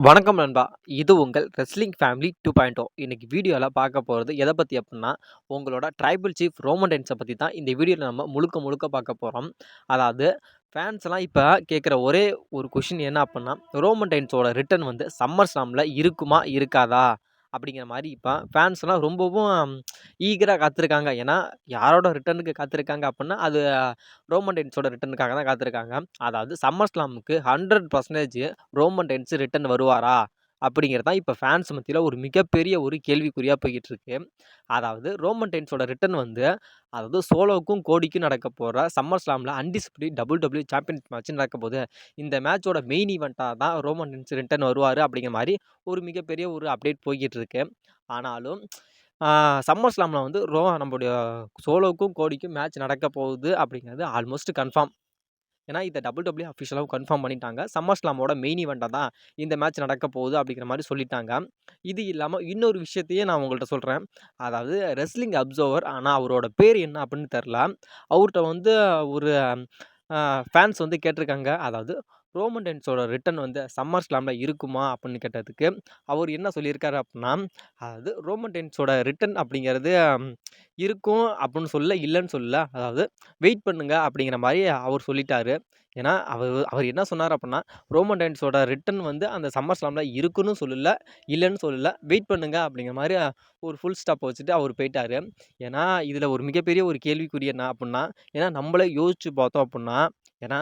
வணக்கம் நண்பா. இது உங்கள் wrestling family two point O இன்றைக்கி வீடியோவில் பார்க்க போகிறது எதை பற்றி அப்படின்னா உங்களோட ட்ரைபல் சீஃப் ரோமன் டைன்ஸை பற்றி தான் இந்த வீடியோவில் நம்ம முழுக்க முழுக்க பார்க்க போகிறோம் அதாவது ஃபேன்ஸ்லாம் இப்போ கேட்குற ஒரே ஒரு கொஷின் என்ன அப்படின்னா ரோமன் டைன்ஸோட ரிட்டர்ன் வந்து சம்மர் ஸ்லாமில் இருக்குமா? இருக்காதா? அப்படிங்கிற மாதிரி இப்போ ஃபேன்ஸ்லாம் ரொம்பவும் ஈகராக காத்திருக்காங்க. ஏன்னா, யாரோட ரிட்டனுக்கு காத்திருக்காங்க அப்படின்னா அது ரோமன் டென்ஸோட ரிட்டனுக்காக தான் காத்திருக்காங்க. அதாவது சம்மர் ஸ்லாமுக்கு 100% ரோமன் டென்ஸ் ரிட்டர்ன் வருவாரா? அப்படிங்கிறது தான் இப்போ ஃபேன்ஸ் மத்தியில் ஒரு மிகப்பெரிய ஒரு கேள்விக்குறியாக போய்கிட்டு இருக்கு. அதாவது ரோமன் டைன்ஸோட ரிட்டர்ன் வந்து அதாவது சோலோவுக்கும், கோடிக்கும் நடக்க போகிற சம்மர் ஸ்லாம்ல டபுள் டபுள்யூ சாம்பியன் மேட்ச் நடக்க போகுது. இந்த மேட்சோட மெயின் ஈவெண்ட்டாக தான் ரோமன் டைன்ஸ் ரிட்டர்ன் வருவார் அப்படிங்கிற மாதிரி ஒரு மிகப்பெரிய ஒரு அப்டேட் போய்கிட்டு இருக்கு. ஆனாலும் சம்மர் ஸ்லாமில் வந்து ரோ நம்முடைய சோலோவுக்கும், கோடிக்கும் மேட்ச் நடக்க போகுது அப்படிங்கிறது ஆல்மோஸ்ட் கன்ஃபார்ம். ஏன்னா, டபுள் டபுள்யூ அஃபிஷியலாவும் கன்ஃபார்ம் பண்ணிட்டாங்க. சம்மர் ஸ்லாமோட மெயின் ஈவென்ட்டா தான் இந்த மேட்ச் நடக்க போகுது அப்படிங்கிற மாதிரி சொல்லிட்டாங்க. இது இல்லாமல் இன்னொரு விஷயத்தையே நான் உங்கள்கிட்ட சொல்கிறேன் அதாவது ரெஸ்லிங் அப்சர்வர் ஆனால் அவரோட பேர் என்ன அப்படின்னு தெரில அவர்கிட்ட வந்து ஒரு ஃபேன்ஸ் வந்து கேட்டிருக்காங்க. அதாவது ரோமன் டென்ஸோட ரிட்டன் வந்து சம்மர் ஸ்லாமில் இருக்குமா? அப்படின்னு கேட்டதுக்கு, அவர் என்ன சொல்லியிருக்காரு அப்படின்னா அதாவது ரோமன் டென்ஸோட ரிட்டர்ன் அப்படிங்கிறது இருக்கும் அப்படின்னு சொல்ல இல்லைன்னு சொல்ல அதாவது வெயிட் பண்ணுங்க அப்படிங்கிற மாதிரி அவர் சொல்லிட்டாரு. ஏன்னா, அவர் அவர் என்ன சொன்னார் அப்படின்னா ரோமன் ரெயின்ஸோட ரிட்டர்ன் வந்து அந்த சம்மர் ஸ்லாமில் இருக்குன்னு சொல்லல, இல்லைன்னு சொல்லல. வெயிட் பண்ணுங்க அப்படிங்கிற மாதிரி ஒரு ஃபுல் ஸ்டாப் வச்சுட்டு அவர் போயிட்டார் ஏன்னா, இதில் ஒரு மிகப்பெரிய ஒரு கேள்விக்குரிய என்ன அப்படின்னா ஏன்னா நம்மளே யோசிச்சு பார்த்தோம் அப்படின்னா ஏன்னா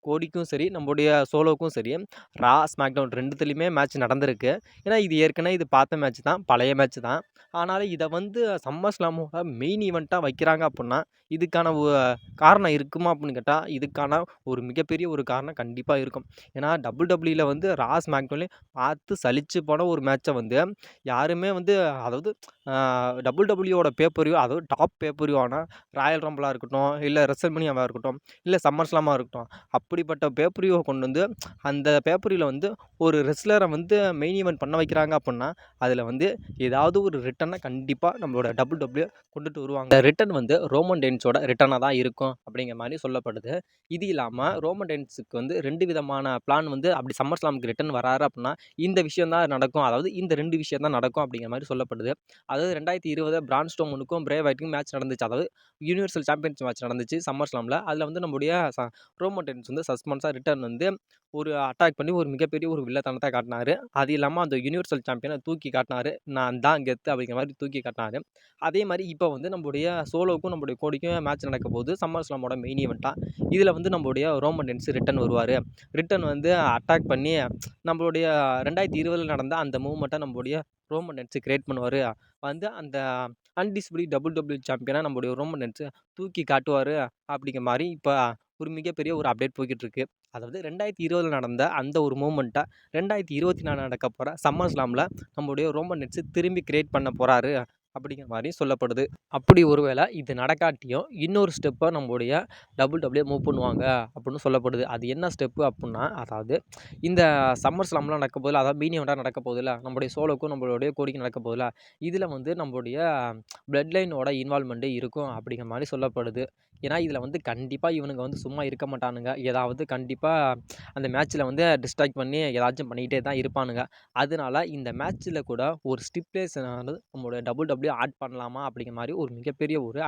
கோடிக்கும் சரி, நம்முடைய சோலோவுக்கும் சரி, ரா, ஸ்மாக்டவுன் ரெண்டுத்துலேயுமே மேட்ச் நடந்திருக்கு. ஏன்னா, இது ஏற்கனவே இது பார்த்த மேட்ச் தான். பழைய மேட்ச் தான். ஆனாலும் இதை வந்து சம்மர் ஸ்லாமோட மெயின் ஈவெண்ட்டாக வைக்கிறாங்க அப்புடின்னா இதுக்கான ஒ காரணம் இருக்குமா? அப்படின்னு கேட்டால் இதுக்கான ஒரு மிகப்பெரிய ஒரு காரணம் கண்டிப்பாக இருக்கும். ஏன்னா, டபுள்யூவில் வந்து ரா, ஸ்மாக்டவுன்லயும் பார்த்து சலிச்சு போன ஒரு மேட்ச்சை வந்து யாருமே வந்து அதாவது டபுள் WWEயோட பே அதாவது டாப் பே ஆனால் ராயல் ரம்பலாக இருக்கட்டும், இல்லை ரெசல்மனியாவாக இருக்கட்டும், இல்லை சம்மர் ஸ்லாமா இருக்கட்டும், அப்படிப்பட்ட பே கொண்டு வந்து அந்த பேப்பரியில் வந்து ஒரு ரெஸ்லரை வந்து மெயின் ஈவெண்ட் பண்ண வைக்கிறாங்க அப்படின்னா அதில் வந்து ஏதாவது ஒரு ரிட்டனை கண்டிப்பாக நம்மளோட டபுள் டபுள்யூ கொண்டுட்டு வருவாங்க. இந்த ரிட்டர்ன் வந்து ரோமன் டென்ஸோட ரிட்டனாக தான் இருக்கும் அப்படிங்கிற மாதிரி சொல்லப்படுது. இது இல்லாமல் ரோமன் டென்ஸுக்கு வந்து ரெண்டு விதமான பிளான் வந்து அப்படி சம்மர் ஸ்லாமுக்கு ரிட்டன் வராரு அப்படின்னா இந்த விஷயம் தான் நடக்கும். அதாவது இந்த ரெண்டு விஷயம் தான் நடக்கும் அப்படிங்கிற மாதிரி சொல்லப்படுது. அதாவது 2020 பிரான் ஸ்டோமனுக்கும் பிரே வைட்டுக்கும் மேட்ச் நடந்துச்சு. அதாவது யூனிவர்சல் சாம்பியன்ஸ் மேட்ச் நடந்துச்சு சம்மர் ஸ்லாமில் அதில் வந்து நம்முடைய ரோமன் ரெயின்ஸ் வந்து சஸ்பென்ஸாக ரிட்டர்ன் வந்து ஒரு அட்டாக் பண்ணி ஒரு மிகப்பெரிய ஒரு வில்லத்தனத்தை காட்டினார் அது இல்லாமல் அந்த யுனிவர்சல் சாம்பியனை தூக்கி காட்டினாரு. நான் தான் கெத்து அப்படிங்கிற மாதிரி தூக்கி காட்டினாரு. அதே மாதிரி இப்போ வந்து நம்முடைய சோலோவுக்கும், நம்மளுடைய கோடிக்கும் மேட்ச் நடக்க போது சம்மர் ஸ்லாமோட மெயின் ஈவெண்ட்டாக இதில் வந்து நம்மளுடைய ரோமன் ரெயின்ஸ் ரிட்டர்ன் வருவார் ரிட்டர்ன் வந்து அட்டாக் பண்ணி நம்மளுடைய 2020ல நடந்த அந்த மூமெண்ட்டை நம்முடைய ரோமன் ரெயின்ஸ் கிரியேட் பண்ணுவார் வந்து அந்த அன்டிஸ்பிளி டபுள் டபுள் சாம்பியனா நம்முடைய ரோமன் ரெயின்ஸ தூக்கி காட்டுவார் அப்படிங்கிற மாதிரி இப்போ ஒரு மிகப்பெரிய ஒரு அப்டேட் போய்கிட்டு இருக்கு. அதாவது 2020ல நடந்த அந்த ஒரு மூமெண்ட்டாக ரெண்டாயிரத்தி இருபத்தி நாலு நடக்க போகிற சம்மர் ஸ்லாம்ல நம்மளுடைய ரோமன் ரெயின்ஸ் திரும்பி கிரியேட் பண்ண போகிறாரு அப்படிங்கிற மாதிரி சொல்லப்படுது. அப்படி ஒருவேளை இது நடக்காட்டியும் இன்னொரு ஸ்டெப்பை நம்மளுடைய டபுள் டபுள்யூ மூவ் பண்ணுவாங்க அப்படின்னு சொல்லப்படுது. அது என்ன ஸ்டெப்பு அப்படின்னா அதாவது இந்த சம்மர் ஸ்லாம்லாம் நடக்க போகுதுல்ல, அதாவது மெயின் நடக்க போதில்ல நம்மளுடைய நம்முடைய நம்மளுடைய கோடிக்கும் நடக்க போதில்ல இதில் வந்து நம்மளுடைய பிளட் லைனோட இன்வால்மெண்ட்டு இருக்கும் அப்படிங்கிற மாதிரி சொல்லப்படுது. ஏன்னா, இதில் வந்து கண்டிப்பாக இவனுங்க வந்து சும்மா இருக்க மாட்டானுங்க. ஏதாவது கண்டிப்பாக அந்த மேட்ச்சில் வந்து டிஸ்ட்ராக்ட் பண்ணி ஏதாச்சும் பண்ணிக்கிட்டே தான் இருப்பானுங்க. அதனால இந்த மேட்ச்சில் கூட ஒரு ஸ்டிப்லேஷன் நம்மளோட டபுள் டபுள்யூ ஆட் பண்ணலாமா? அப்படிங்கிற மாதிரி ஒரு மிகப்பெரிய ஒரு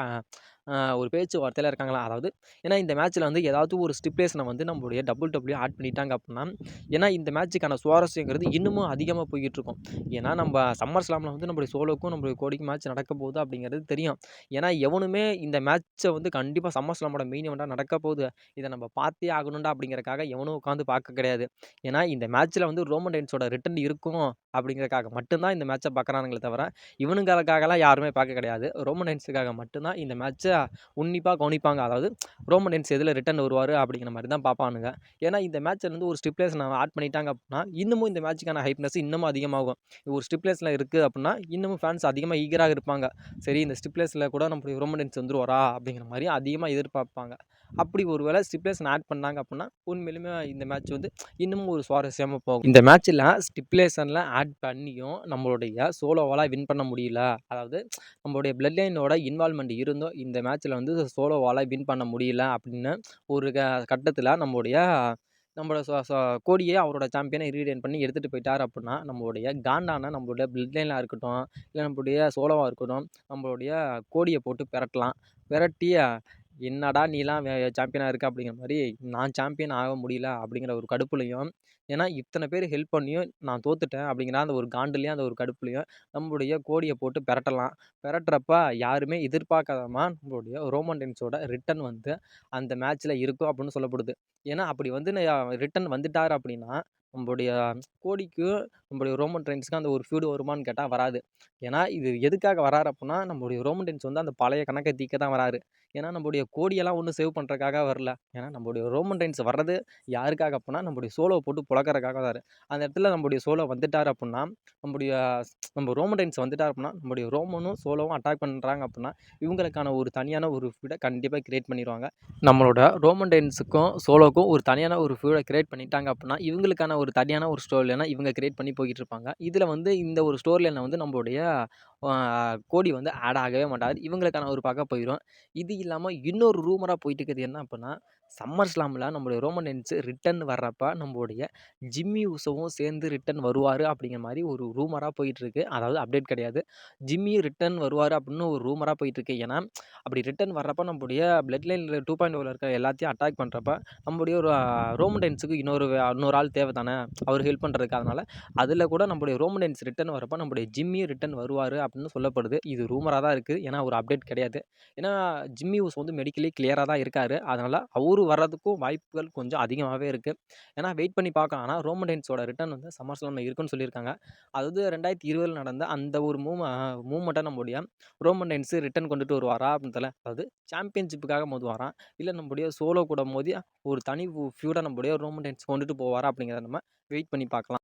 ஒரு பேச்சு ஒரு இருக்காங்களா அதாவது ஏன்னா இந்த மேட்ச்சில் வந்து ஏதாவது ஒரு ஸ்டிப்ளேஷனை வந்து நம்முடைய டபுள்யூ ஆட் பண்ணிட்டாங்க அப்படின்னா ஏன்னா இந்த மேட்ச்சுக்கான சுவாரஸ்யங்கிறது இன்னமும் அதிகமாக போய்கிட்டு இருக்கும். ஏன்னா, நம்ம சம்மர் ஸ்லாமில் வந்து நம்மளுடைய சோலோக்கும் நம்மளுடைய கோடிக்கும் மேட்ச் நடக்க போகுது அப்படிங்கிறது தெரியும். ஏன்னா, எவனுமே இந்த மேட்ச்சை வந்து கண்டிப்பாக சம்மர் ஸ்லாமோட மெயின் ஈவென்ட்டா நடக்க போகுது. இதை நம்ம பார்த்தே ஆகணும்டா அப்படிங்கிறக்காக எவனும் உட்காந்து பார்க்க கிடையாது. ஏன்னா, இந்த மேட்ச்சில் வந்து ரோமன் டைன்ஸோட ரிட்டர்ன் இருக்கும் அப்படிங்கிறதுக்காக மட்டும்தான் இந்த மேட்ச்சை பார்க்குறானுங்களே தவிர, இவனுங்களுக்காகலாம் யாருமே பார்க்க கிடையாது. ரோமன் டைன்ஸுக்காக மட்டும்தான் இந்த மேட்ச்சை உன்னிப்பாக கவனிப்பாங்க. அதாவது ரோமன் ரெயின்ஸ் எதில் ரிட்டர்ன் வருவார் அப்படிங்கிற மாதிரி தான் பார்ப்பானுங்க. ஏன்னா, இந்த மேட்ச்சில் வந்து ஒரு நான் ஆட் பண்ணிட்டாங்க அப்படின்னா இன்னமும் இந்த மேட்ச்சுக்கான ஹைப்னஸ் இன்னமும் அதிகமாகும். ஒரு ஸ்டிப்புலேஷன்ல இருக்குது அப்படின்னா இன்னமும் ஃபேன்ஸ் அதிகமாக ஈகராக இருப்பாங்க. சரி இந்த ஸ்டிப்புலேஷன்ல கூட நம்மளுடைய ரோமன் ரெயின்ஸ் வந்துருவாரா? அப்படிங்கிற மாதிரி அதிகமாக எதிர்பார்ப்பாங்க. அப்படி ஒரு வேளை ஸ்டிப்புலேஷன் ஆட் பண்ணாங்க அப்படின்னா உண்மையிலுமே இந்த மேட்ச் வந்து இன்னமும் ஒரு சுவாரஸ்யமாக போகும். இந்த மேட்ச்சில் ஸ்டிப்லேஷனில் ஆட் பண்ணியும் நம்மளுடைய சோலோவால் வின் பண்ண முடியல. அதாவது நம்மளுடைய பிளட் லைனோட இன்வால்வ்மெண்ட் இருந்தும் இந்த மேட்ச்சில் வந்து சோலோவால் வின் பண்ண முடியல அப்படின்னு ஒரு க கட்டத்தில் நம்முடைய நம்மளோட கோடியே அவரோட சாம்பியனை ரீடைன் பண்ணி எடுத்துகிட்டு போயிட்டார் அப்புடின்னா நம்மளுடைய காண்டான நம்மளுடைய பிளட் லைனாக இருக்கட்டும் இல்லை நம்மளுடைய சோலோவாக இருக்கட்டும் நம்மளுடைய கோடியை போட்டு பெரட்டலாம். பெரட்டி என்னடா நீலாம் சாம்பியனாக இருக்க அப்படிங்கிற மாதிரி நான் சாம்பியன் ஆக முடியல அப்படிங்கிற ஒரு கடுப்புலையும் ஏன்னா இத்தனை பேர் ஹெல்ப் பண்ணியும் நான் தோத்துட்டேன் அப்படிங்கிற அந்த ஒரு காண்டுலேயும் அந்த ஒரு கடுப்புலையும் நம்மளுடைய கோடியை போட்டு பெரட்டலாம். பெரட்டுறப்ப யாருமே எதிர்பார்க்காதமா நம்மளுடைய ரோமன் டென்ஸோட ரிட்டன் வந்து அந்த மேட்ச்சில் இருக்கும் அப்படின்னு சொல்லப்படுது. ஏன்னா அப்படி வந்து ரிட்டன் வந்துட்டார் அப்படின்னா நம்மளுடைய கோடிக்கும் நம்மளுடைய ரோமன் ட்ரெயின்ஸ்க்கு அந்த ஒரு ஃபியூடு வருமானு கேட்டால் வராது. ஏன்னா இது எதுக்காக வராரு அப்படின்னா நம்மளுடைய ரோமன் ட்ரெயின்ஸ் வந்து அந்த பழைய கணக்கை தீக்க தான் வராரு. ஏன்னா நம்மளுடைய கோடியெல்லாம் ஒன்றும் சேவ் பண்ணுறக்காக வரல. ஏன்னா நம்மளுடைய ரோமன் டைன்ஸ் வர்றது யாருக்காக அப்படின்னா நம்மளுடைய சோலோ போட்டு புழக்கிறக்காக வராரு அந்த இடத்துல நம்மளுடைய சோலோ வந்துட்டார் அப்படின்னா நம்முடைய நம்ம ரோமன் டைன்ஸ் வந்துட்டார் அப்படின்னா நம்மளுடைய ரோமனும் சோலோவும் அட்டாக் பண்ணுறாங்க அப்படின்னா இவங்களுக்கான ஒரு தனியான ஒரு ஃபீடை கண்டிப்பாக கிரியேட் பண்ணிடுவாங்க நம்மளோட ரோமன் டைன்ஸுக்கும் சோலோக்கும் ஒரு தனியான ஒரு ஃபீடை கிரியேட் பண்ணிட்டாங்க அப்படின்னா இவங்களுக்கான ஒரு தனியான ஒரு ஸ்டோரிலைனா இவங்க கிரியேட் பண்ணி போய்கிட்டு இருப்பாங்க. இதில் வந்து இந்த ஒரு ஸ்டோரியில் வந்து நம்மளுடைய கோடி வந்து ஆட் ஆகவே மாட்டார் இவங்களுக்கான ஒரு பக்கம் போயிடும் இது இல்லாமல் இன்னொரு ரூமராக போயிட்டு இருக்குது என்ன அப்படின்னா சம்மர் ஸ்லாமில் நம்மளுடைய ரோமன் ரெயின்ஸு ரிட்டன் வர்றப்ப நம்மளுடைய ஜிம்மி உசவும் சேர்ந்து ரிட்டன் வருவார் அப்படிங்கிற மாதிரி ஒரு ரூமராக போயிட்டுருக்கு. அதாவது அப்டேட் கிடையாது. ஜிம்மி ரிட்டன் வருவார் அப்படின்னு ஒரு ரூமராக போயிட்டுருக்கு. ஏன்னா அப்படி ரிட்டன் வர்றப்ப நம்மளுடைய பிளட் லைனில் டூ பாயிண்ட் ஓவில் இருக்கிற எல்லாத்தையும் அட்டாக் பண்ணுறப்ப நம்மளுடைய ஒரு ரோமன் டென்ஸுக்கு இன்னொரு இன்னொரு ஆள் தேவை தானே அவர் ஹெல்ப் பண்ணுறதுக்கு அதனால் அதில் கூட நம்மளுடைய ரோமன் டென்ஸ் ரிட்டன் வரப்போ நம்மளுடைய ஜிம்மி ரிட்டன் வருவார் அப்படின்னு சொல்லப்படுது. இது ரூமராக தான் இருக்குது ஏன்னா ஒரு அப்டேட் கிடையாது. ஏன்னா ஜிம்மி ஹவுஸ் வந்து மெடிக்கலி கிளியராக தான் இருக்கார். அதனால் அவரு வர்றதுக்கும் வாய்ப்புகள் கொஞ்சம் அதிகமாகவே இருக்குது ஏன்னா வெயிட் பண்ணி பார்க்கலாம். ஆனால் ரோமன் டைன்ஸோட ரிட்டர்ன் வந்து சம்மர் ஸ்லாமில் இருக்குன்னு சொல்லியிருக்காங்க. அதாவது ரெண்டாயிரத்தி இருபதில் நடந்த அந்த ஒரு மூவ் மூமெண்ட்டை நம்முடைய ரோமன் டைன்ஸு ரிட்டன் கொண்டுட்டு வருவாரா அப்படின்னு தெரியல. அதாவது சாம்பியன்ஷிப்புக்காக மோதுவாராம் இல்லை நம்முடைய சோலோ கூட மோதி ஒரு தனி ஃபியூடாக நம்முடைய ரோமன் டைன்ஸ் கொண்டுட்டு போவாரா அப்படிங்கிறத நம்ம வெயிட் பண்ணி பார்க்கலாம்.